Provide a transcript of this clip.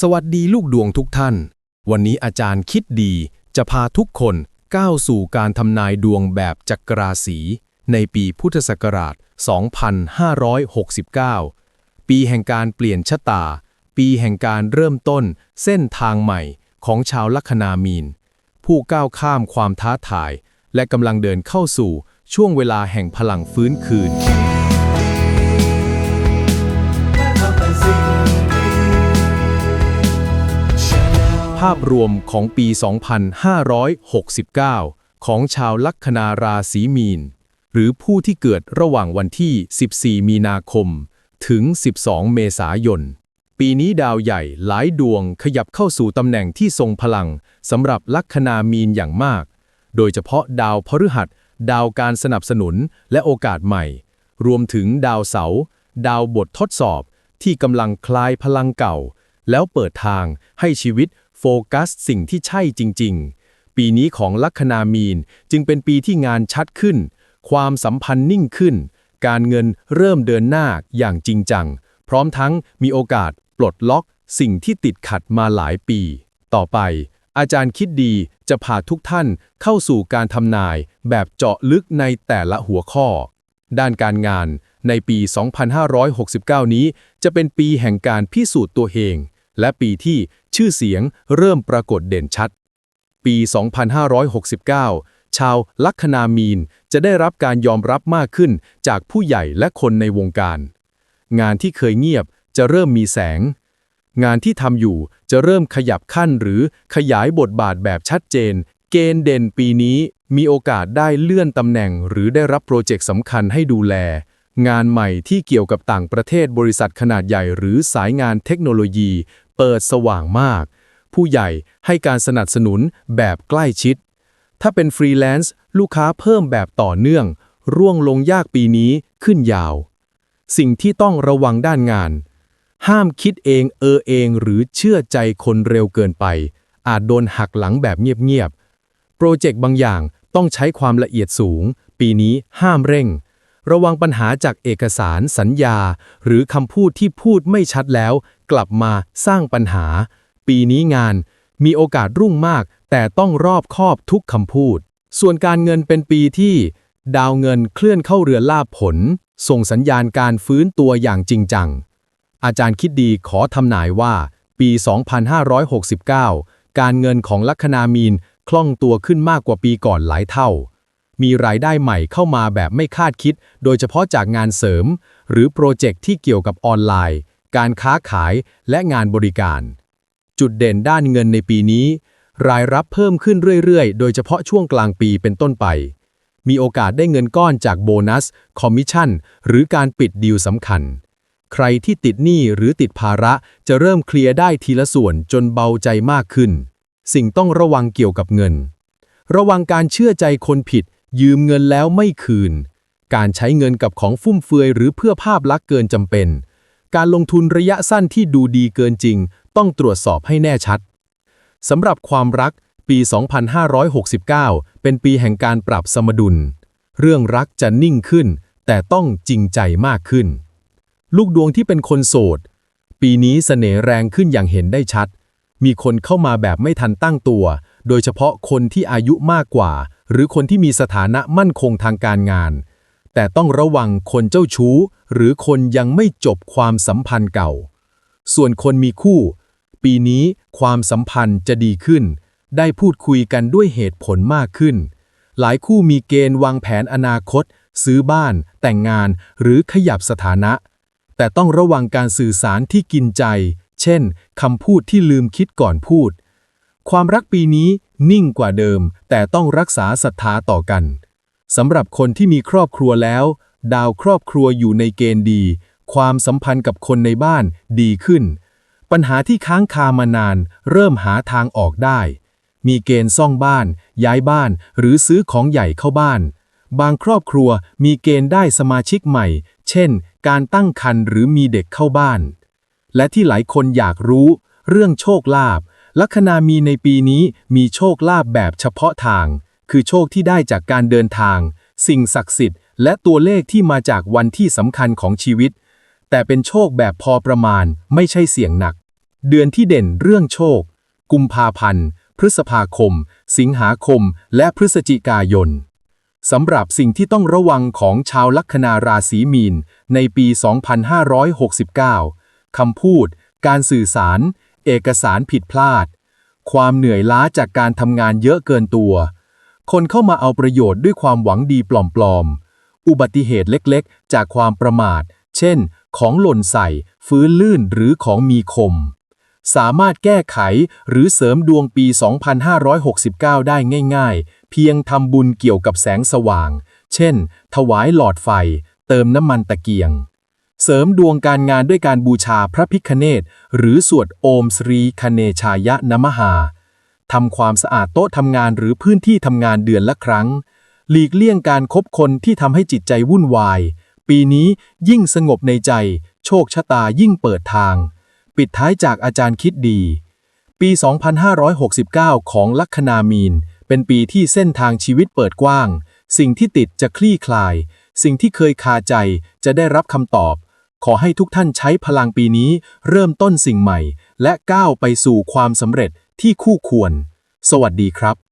สวัสดีลูกดวงทุกท่าน วันนี้อาจารย์คิดดีจะพาทุกคนก้าวสู่การทำนายดวงแบบจักราศี ในปีพุทธศักราช 2569 ปีแห่งการเปลี่ยนชะตา ปีแห่งการเริ่มต้นเส้นทางใหม่ของชาวลัคนามีน ผู้ก้าวข้ามความท้าทาย และกำลังเดินเข้าสู่ช่วงเวลาแห่งพลังฟื้นคืน ภาพรวมของปี 2569 ของชาวลัคนาราศีมีน หรือผู้ที่เกิดระหว่างวันที่ 14 มีนาคม ถึง 12 เมษายน ปีนี้ดาวใหญ่หลายดวงขยับเข้าสู่ตำแหน่งที่ทรงพลังสำหรับลัคนามีนอย่างมาก โดยเฉพาะดาวพฤหัส ดาวการสนับสนุนและโอกาสใหม่ รวมถึงดาวเสาร์ดาวบททดสอบที่กำลังคลายพลังเก่า แล้วเปิดทางให้ชีวิตโฟกัสสิ่งที่ใช่จริง ๆ ปีนี้ของลัคนามีนจึงเป็นปีที่งานชัดขึ้น ความสัมพันธ์นิ่งขึ้น การเงินเริ่มเดินหน้าอย่างจริงจัง พร้อมทั้งมีโอกาสปลดล็อกสิ่งที่ติดขัดมาหลายปี ต่อไป อาจารย์คิดดีจะพาทุกท่านเข้าสู่การทำนายแบบเจาะลึกในแต่ละหัวข้อ ด้านการงานในปี 2569 นี้จะเป็นปีแห่งการพิสูจน์ตัวเอง และปีที่ชื่อเสียงเริ่มปรากฏเด่นชัด ปี 2569 ชาวลัคนามีนจะได้รับการยอมรับมากขึ้นจากผู้ใหญ่และคนในวงการ งานที่เคยเงียบจะเริ่มมีแสง งานที่ทำอยู่จะเริ่มขยับขั้นหรือขยายบทบาทแบบชัดเจน เกณฑ์เด่นปีนี้มีโอกาสได้เลื่อนตำแหน่ง หรือได้รับโปรเจกต์สำคัญให้ดูแล งานใหม่ที่เกี่ยวกับต่างประเทศบริษัทขนาดใหญ่หรือสายงานเทคโนโลยี เปิดสว่างมาก ผู้ใหญ่ให้การสนับสนุนแบบใกล้ชิด ถ้าเป็นฟรีแลนซ์ลูกค้าเพิ่มแบบต่อเนื่อง ร่วงลงยากปีนี้ขึ้นยาว สิ่งที่ต้องระวังด้านงาน ห้ามคิดเองเออเองหรือเชื่อใจคนเร็วเกินไป อาจโดนหักหลังแบบเงียบๆ โปรเจกต์บางอย่างต้องใช้ความละเอียดสูง ปีนี้ห้ามเร่ง ระวังปัญหาจากเอกสารสัญญา หรือคำพูดที่พูดไม่ชัดแล้ว กลับมาสร้างปัญหา ปีนี้งานมีโอกาสรุ่งมาก แต่ต้องรอบคอบทุกคำพูด ส่วนการเงินเป็นปีที่ ดาวเงินเคลื่อนเข้าเรือลาบผล ส่งสัญญาณการฟื้นตัวอย่างจริงจัง อาจารย์คิดดีขอทำนายว่า ปี 2569 การเงินของลัคนามีนคล่องตัวขึ้นมากกว่าปีก่อนหลายเท่า มีรายได้ใหม่เข้ามาแบบไม่คาดคิด โดยเฉพาะจากงานเสริม หรือโปรเจกต์ที่เกี่ยวกับออนไลน์ การค้าขายและงานบริการ จุดเด่นด้านเงินในปีนี้ รายรับเพิ่มขึ้นเรื่อยๆ โดยเฉพาะช่วงกลางปีเป็นต้นไป มีโอกาสได้เงินก้อนจากโบนัส คอมมิชชั่น หรือการปิดดีลสำคัญ ใครที่ติดหนี้หรือติดภาระจะเริ่มเคลียร์ได้ทีละส่วนจนเบาใจมากขึ้น สิ่งต้องระวังเกี่ยวกับเงิน ระวังการเชื่อใจคนผิด ยืมเงินแล้วไม่คืนการใช้เงินกับของฟุ่มเฟือยหรือเพื่อภาพลักษณ์เกินจำเป็น การลงทุนระยะสั้นที่ดูดีเกินจริง ต้องตรวจสอบให้แน่ชัดสำหรับความรักปี 2569 เป็นปีแห่งการปรับสมดุล เรื่องรักจะนิ่งขึ้น แต่ต้องจริงใจมากขึ้น ลูกดวงที่เป็นคนโสด ปีนี้เสน่ห์แรงขึ้นอย่างเห็นได้ชัด มีคนเข้ามาแบบไม่ทันตั้งตัว โดยเฉพาะคนที่อายุมากกว่า หรือคนที่มีสถานะมั่นคงทางการงาน แต่ต้องระวังคนเจ้าชู้ หรือคนยังไม่จบความสัมพันธ์เก่า ส่วนคนมีคู่ ปีนี้ความสัมพันธ์จะดีขึ้น ได้พูดคุยกันด้วยเหตุผลมากขึ้น หลายคู่มีเกณฑ์วางแผนอนาคต ซื้อบ้าน แต่งงาน หรือขยับสถานะ แต่ต้องระวังการสื่อสารที่กินใจ เช่นคำพูดที่ลืมคิดก่อนพูด ความรักปีนี้นิ่งกว่าเดิม แต่ต้องรักษาศรัทธาต่อกัน สำหรับคนที่มีครอบครัวแล้ว ดาวครอบครัวอยู่ในเกณฑ์ดี ความสัมพันธ์กับคนในบ้านดีขึ้น ปัญหาที่ค้างคามานาน เริ่มหาทางออกได้ มีเกณฑ์ซ่องบ้าน ย้ายบ้าน หรือซื้อของใหญ่เข้าบ้าน บางครอบครัวมีเกณฑ์ได้สมาชิกใหม่ เช่น การตั้งครรภ์หรือมีเด็กเข้าบ้าน และที่หลายคนอยากรู้ เรื่องโชคลาภลัคนามีในปีนี้มีโชคลาภแบบเฉพาะทาง คือโชคที่ได้จากการเดินทาง สิ่งศักดิ์สิทธิ์ และตัวเลขที่มาจากวันที่สำคัญของชีวิต แต่เป็นโชคแบบพอประมาณไม่ใช่เสี่ยงหนัก เดือนที่เด่นเรื่องโชค กุมภาพันธ์ พฤษภาคม สิงหาคม และพฤศจิกายนสำหรับสิ่งที่ต้องระวังของชาวลัคนาราศีมีน ในปี 2569 คำพูด การสื่อสาร เอกสารผิดพลาด ความเหนื่อยล้าจากการทำงานเยอะเกินตัว คนเข้ามาเอาประโยชน์ด้วยความหวังดีปลอมๆ อุบัติเหตุเล็กๆ จากความประมาท เช่น ของหล่นใส่ ฟื้นลื่นหรือของมีคม สามารถแก้ไขหรือเสริมดวงปี 2569 ได้ง่ายๆ เพียงทำบุญเกี่ยวกับแสงสว่าง เช่น ถวายหลอดไฟ เติมน้ำมันตะเกียง เสริมดวงการงานด้วยการบูชาพระพิคเนตหรือสวดโอมสรีคเนชายะนมหา ทำความสะอาดโต๊ะทำงานหรือพื้นที่ทำงานเดือนละครั้ง หลีกเลี่ยงการคบคนที่ทำให้จิตใจวุ่นวาย ปีนี้ยิ่งสงบในใจ โชคชะตายิ่งเปิดทาง ปิดท้ายจากอาจารย์คิดดี ปี 2569 ของลัคนามีน เป็นปีที่เส้นทางชีวิตเปิดกว้าง สิ่งที่ติดจะคลี่คลาย สิ่งที่เคยคาใจจะได้รับคำตอบขอให้ทุกท่านใช้พลังปีนี้ เริ่มต้นสิ่งใหม่ และก้าวไปสู่ความสำเร็จ ที่คู่ควร สวัสดีครับ